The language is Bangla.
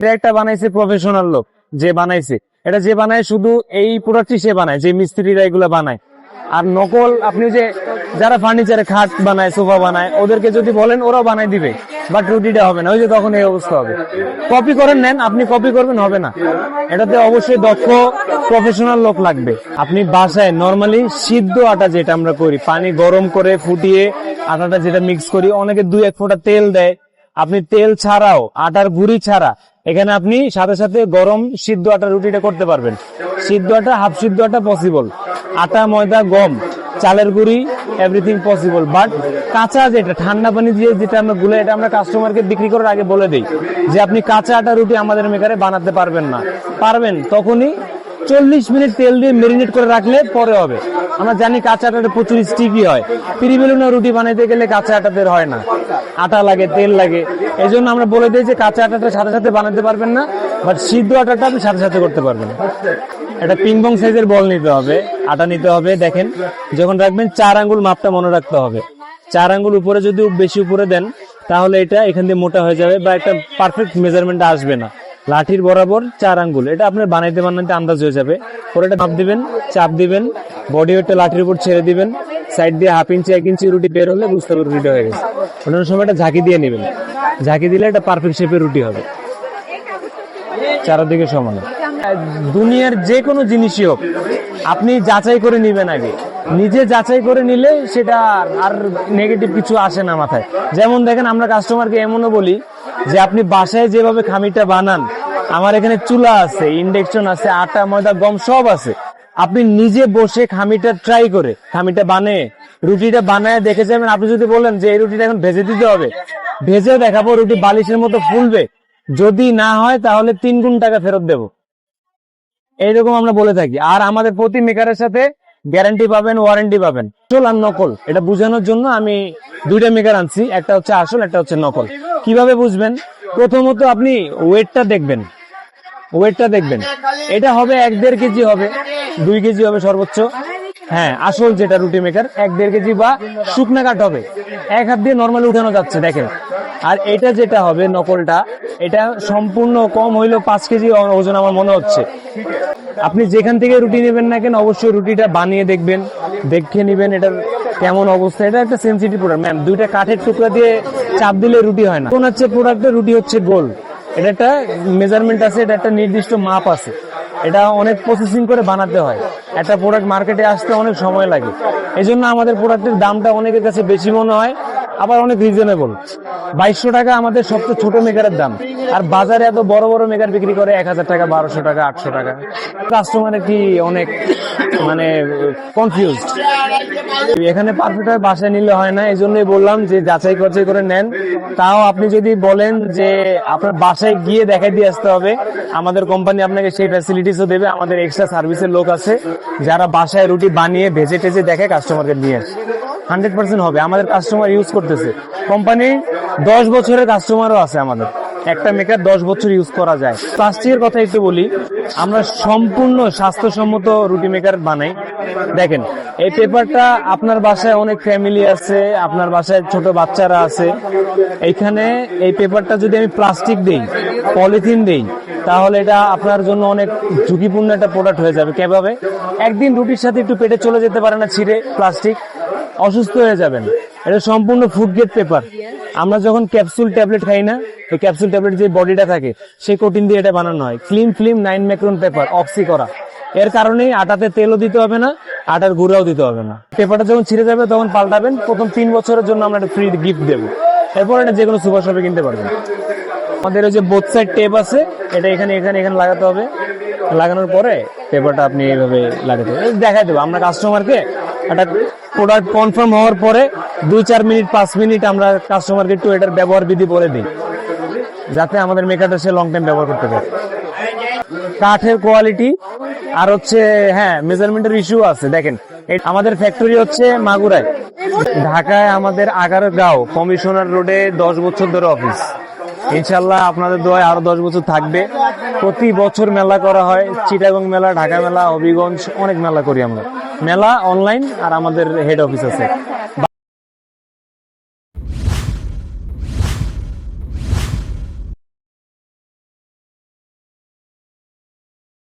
এটা একটা বানাইছে প্রফেশনাল লোক, যে বানাইছে। এটা যে বানায়, শুধু এই প্রোডাক্টই সে বানায়, যে মিস্ত্রিরা এগুলো বানায়। আর নকল, আপনি যে যারা ফার্নিচারে খাট বানায়, সোফা বানায়, ওদেরকে যদি বলেন, ওরাও বানাই দিবে। বাট রুটিটা হবে না, ওই যে তখন এই অবস্থা হবে। কপি করেন, নেন, আপনি কপি করবেন, হবে না। এটাতে অবশ্যই দক্ষ প্রফেশনাল লোক লাগবে। আপনি বাসায় নর্মালি সিদ্ধ আটা যেটা আমরা করি, পানি গরম করে ফুটিয়ে আটাটা যেটা মিক্স করি, অনেকে দুই এক ফোঁটা তেল দেয়। আপনি তেল ছাড়াও আটার গুঁড়ি ছাড়া এখানে আপনি সাথে সাথে গরম সিদ্ধ আটা রুটিটা করতে পারবেন। সিদ্ধ আটা, হাফ সিদ্ধ আটা পসিবল আটা, ময়দা, গম, চালের গুঁড়ি এভরিথিং পসিবল বাট কাঁচা যেটা, ঠান্ডা পানি দিয়ে যেটা আমরা গুলে, এটা আমরা কাস্টমারকে বিক্রি করার আগে বলে দিই যে আপনি কাঁচা আটা রুটি আমাদের মেকারে বানাতে পারবেন না। পারবেন তখনই চল্লিশ মিনিট তেল দিয়ে মেরিনেট করে রাখলে পরে হবে। আমরা জানি কাঁচা আটাটা প্রচুর স্টিকি হয়। পিরিবেলুনা রুটি বানাইতে গেলে কাঁচা আটাতে হয় না। আটা লাগে, তেল লাগে। এই জন্য আমরা বলে দিই যে কাঁচা আটাটা সাথে সাথে বানাতে পারবেন না বাট সিদ্ধ আটাটা আপনি সাথে সাথে করতে পারবেন। একটা পিংপং সাইজের বল নিতে হবে, আটা নিতে হবে, দেখেন। যখন রাখবেন, চার আঙ্গুল মাপটা মনে রাখতে হবে। চার আঙ্গুল উপরে যদি বেশি উপরে দেন, তাহলে এটা এখান দিয়ে মোটা হয়ে যাবে বা একটা পারফেক্ট মেজারমেন্ট আসবে না। লাঠির বরাবর চার আঙ্গুল। এটা আপনার বানাইতে বানাইতে আন্দাজ হয়ে যাবে। পরে এটা চাপ দিবেন চাপ দিবেন বডি ওয়েটটা লাঠির উপর ছেড়ে দিবেন সাইড দিয়ে হাফ ইঞ্চি এক ইঞ্চি রুটি বের হলে বুঝতে পারবেন রুটি হয়ে গেছে। অন্য সময় এটা ঝাঁকি দিয়ে নেবেন। ঝাঁকি দিলে এটা পারফেক্ট শেপের রুটি হবে। চারদিকে সমান। দুনিয়ার যে কোনো জিনিসই হোক, আপনি যাচাই করে নিবেন আগে। নিজে যাচাই করে নিলে সেটা আর নেগেটিভ কিছু আসে না মাথায়। যেমন দেখেন, আমরা কাস্টমারকে এমনও বলি যে আপনি বাসায় যেভাবে খামিটা বানান, আমার এখানে চুলা আছে ইন্ডেকশন আছে, আটা, ময়দা, গম সব আছে। আপনি নিজে বসে খামিটা ট্রাই করে খামিটা বানিয়ে রুটিটা বানায় দেখে যাবেন। আপনি যদি বলেন যে এই রুটিটা এখন ভেজে দিতে হবে ভেজে দেখাবো, রুটি বালিশের মতো ফুলবে। যদি না হয়, তাহলে তিন গুণ টাকা ফেরত দেব। এইরকম আমরা বলে থাকি। আর আমাদের প্রতি মেকারের সাথে গ্যারান্টি পাবেন, ওয়ারেন্টি পাবেন। আসল আর নকল, এটা বোঝানোর জন্য আমি দুইটা মেকার আনছি, একটা হচ্ছে আসল, একটা হচ্ছে নকল। কীভাবে বুঝবেন? প্রথমত আপনি ওয়েটটা দেখবেন। ওয়েটটা দেখবেন। এটা হবে এক দেড় কেজি হবে, দুই কেজি হবে সর্বোচ্চ। হ্যাঁ আসল যেটা রুটি মেকার, এক দেড় কেজি বা শুকনা কাঠ হবে। এক হাত দিয়ে নর্মালি উঠানো যাচ্ছে, দেখেন। আর এটা যেটা হবে নকলটা, এটা সম্পূর্ণ কম হইলেও পাঁচ কেজি ওজন আমার মনে হচ্ছে। আপনি যেখান থেকে রুটি নেবেন না কেন, অবশ্যই রুটিটা বানিয়ে দেখবেন, দেখে নেবেন এটার কেমন অবস্থা। এটা একটা সেন্সিটিভ প্রোডাক্ট ম্যাম দুইটা কাঠের টুকরা দিয়ে চাপ দিলে রুটি হয় না। কোন হচ্ছে প্রোডাক্টের রুটি হচ্ছে গোল। এটা একটা মেজারমেন্ট আছে, এটা একটা নির্দিষ্ট মাপ আছে। এটা অনেক প্রসেসিং করে বানাতে হয়। একটা প্রোডাক্ট মার্কেটে আসতে অনেক সময় লাগে। এই জন্য আমাদের প্রোডাক্টের দামটা অনেকের কাছে বেশি মনে হয়। আবার অনেক রিজনেবল বাইশশো টাকা আমাদের সবচেয়ে ছোট মেকারের দাম। আর বাজারে এত বড় বড় মেকার বিক্রি করে এক হাজার টাকা, বারোশো টাকা, আটশো টাকা। কাস্টমারে কি অনেক মানে কনফিউজ এখানে পারফেক্ট হয়, বাসায় নিলে হয় না। এই জন্যই বললাম যে যাচাই বাছাই করে নেন। তাও আপনি যদি বলেন যে আপনার বাসায় গিয়ে দেখাই দিয়ে আসতে হবে, আমাদের কোম্পানি আপনাকে সেই ফ্যাসিলিটিসও দেবে। আমাদের এক্সট্রা সার্ভিসের লোক আছে, যারা বাসায় রুটি বানিয়ে ভেজে টেজে দেখে কাস্টমারকে নিয়ে আসে। হান্ড্রেড পার্সেন্ট হবে। আমাদের কাস্টমার ইউজ করতেছে। কোম্পানি দশ বছরের কাস্টমারও আছে আমাদের। একটা মেকার দশ বছর ইউজ করা যায়। প্লাস্টিকের কথা একটু বলি, আমরা সম্পূর্ণ স্বাস্থ্যসম্মত রুটি মেকার বানাই। দেখেন, এই পেপারটা আপনার বাসায় অনেক ফ্যামিলি আছে, আপনার বাসায় ছোট বাচ্চারা আছে। এইখানে এই পেপারটা যদি আমি প্লাস্টিক দেই পলিথিন দেই, তাহলে এটা আপনার জন্য অনেক ঝুঁকিপূর্ণ একটা প্রোডাক্ট হয়ে যাবে। কীভাবে? একদিন রুটির সাথে একটু পেটে চলে যেতে পারে না ছিঁড়ে প্লাস্টিক অসুস্থ হয়ে যাবেন। এটা সম্পূর্ণ ফুড গ্রেড পেপার আমরা যখন ক্যাপসুল ট্যাবলেট খাই না ওই ক্যাপসুল ট্যাবলেট যে বডিটা থাকে সেই কোটিন দিয়ে এটা বানানো হয়। Cling film nine micron paper oxy করা। এর কারণেই আটাতে তেলও দিতে হবে না, আটার গুঁড়াও দিতে হবে না। পেপারটা যখন ছিঁড়ে যাবে, তখন পাল্টাবেন। প্রথম তিন বছরের জন্য আমরা একটা ফ্রি গিফট দেবো। এরপর এটা যে কোনো সুপার শপে কিনতে পারবেন। আমাদের ওই যে বোথ সাইড টেপ আছে, এটা এখানে এখানে এখানে লাগাতে হবে। লাগানোর পরে পেপারটা আপনি এইভাবে লাগাতে হবে দেখাই দেবো। আমরা কাস্টমারকে একটা প্রোডাক্ট কনফার্ম হওয়ার পরে দুই চার মিনিট, পাঁচ মিনিট আমরা কাস্টমারকে একটু এটার ব্যবহার বিধি বলে দিই। যাতে আমাদের মেকারটা সে লং টাইম ব্যবহার করতে পারে। কাঠের কোয়ালিটি আর হচ্ছে হ্যাঁ মেজারমেন্টের ইস্যু আছে, দেখেন। আমাদের ফ্যাক্টরি হচ্ছে মাগুরায়। ঢাকায় আমাদের আগারো গাঁও কমিশনার রোডে দশ বছর ধরে অফিস ইনশাল্লাহ আপনাদের দোয়ায় আরও দশ বছর থাকবে। প্রতি বছর মেলা করা হয়, চিটাগং মেলা, ঢাকা মেলা, হবিগঞ্জ, অনেক মেলা করি আমরা। মেলা অনলাইন আর আমাদের হেড অফিস আছে।